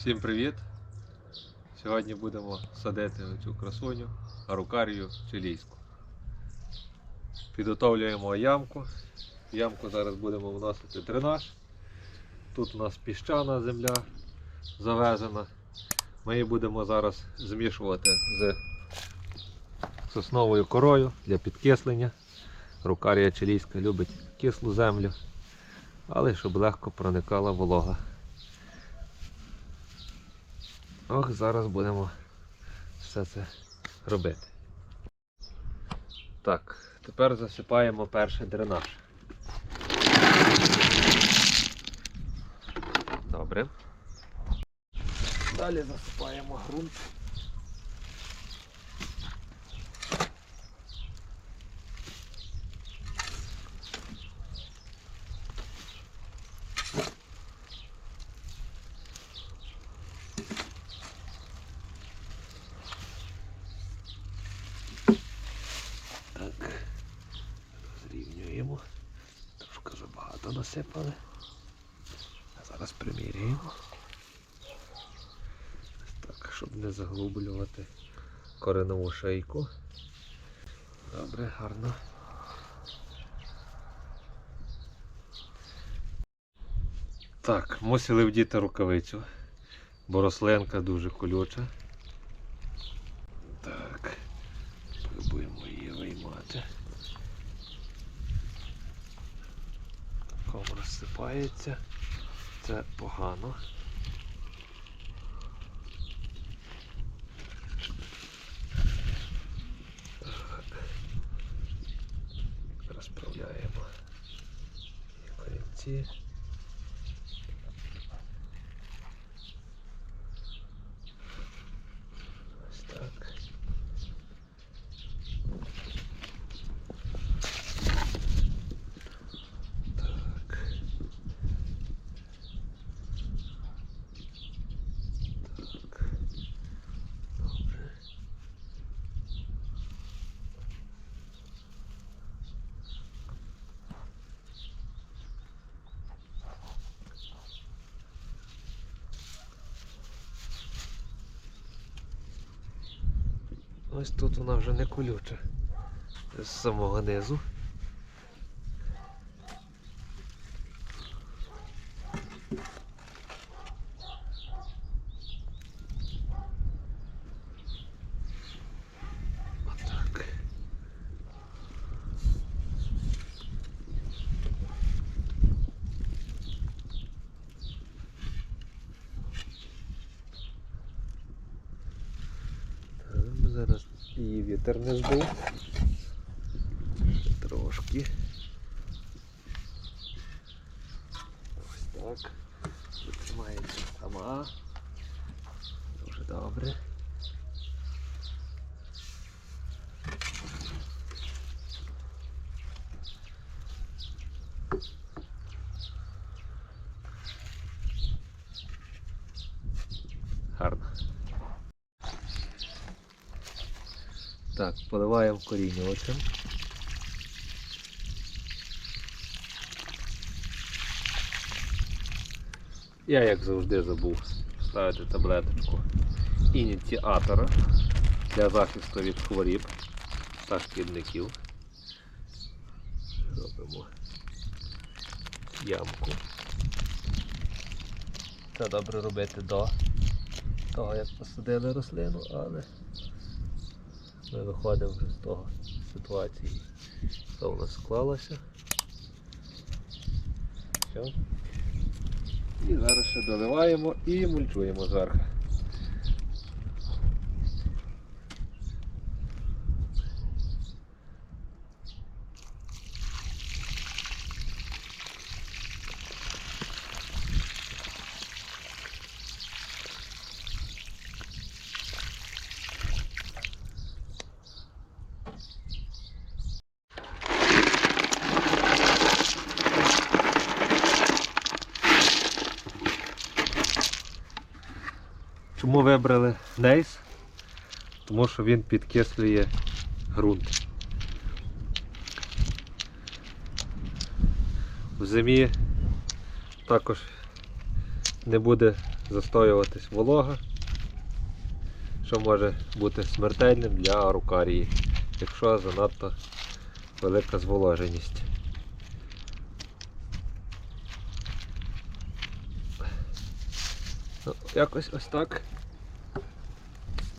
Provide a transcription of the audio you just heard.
Всім привіт! Сьогодні будемо садити цю красуню арукарію чилійську. Підготовлюємо ямку. Ямку зараз будемо вносити дренаж. Тут у нас піщана земля завезена. Ми її будемо зараз змішувати з сосновою корою для підкислення. Рукарія чилійська любить кислу землю, але щоб легко проникала волога. Ох, зараз будемо все це робити. Так, тепер засипаємо перший дренаж. Добре. Далі засипаємо ґрунт. Так, зрівнюємо. Забагато насипали. Зараз приміряємо. Так, щоб не заглублювати коренову шийку. Добре, гарно. Так, мусили вдіти рукавицю, бо рослинка дуже колюча. Так. Пробуємо її Ком розсипається. Це погано. Розправляємо корінці. Ось тут вона вже не колюча. З самого низу. Її вітер не збув. Трошки. Ось так. Витримається сама. Дуже добре. Гарно. Так, поливаємо корінювачем. Я, як завжди, забув ставити таблеточку ініціатора для захисту від хворіб та шкідників. Робимо ямку. Це добре робити до того, як посадили рослину, але ми виходимо вже з того ситуації, яка у нас склалася. Все. І зараз ще доливаємо і мульчуємо зверху. Чому вибрали Нейс? Тому що він підкислює ґрунт. В зимі також не буде застоюватись волога, що може бути смертельним для арукарії, якщо занадто велика зволоженість. Якось ось так.